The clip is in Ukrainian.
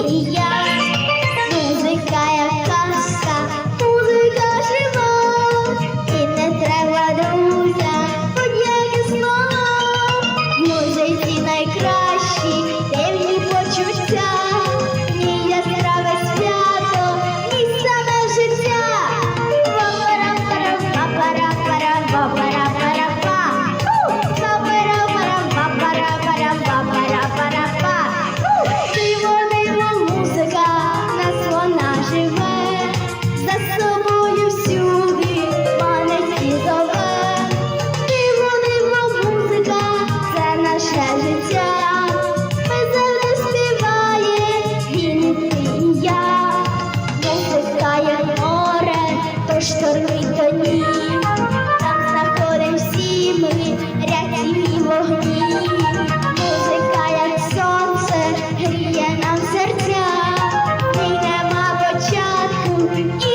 咿呀 тоні, там знаходим всі ми рятівні вогні, музика, як сонце, гріє нам серця, і нема початку.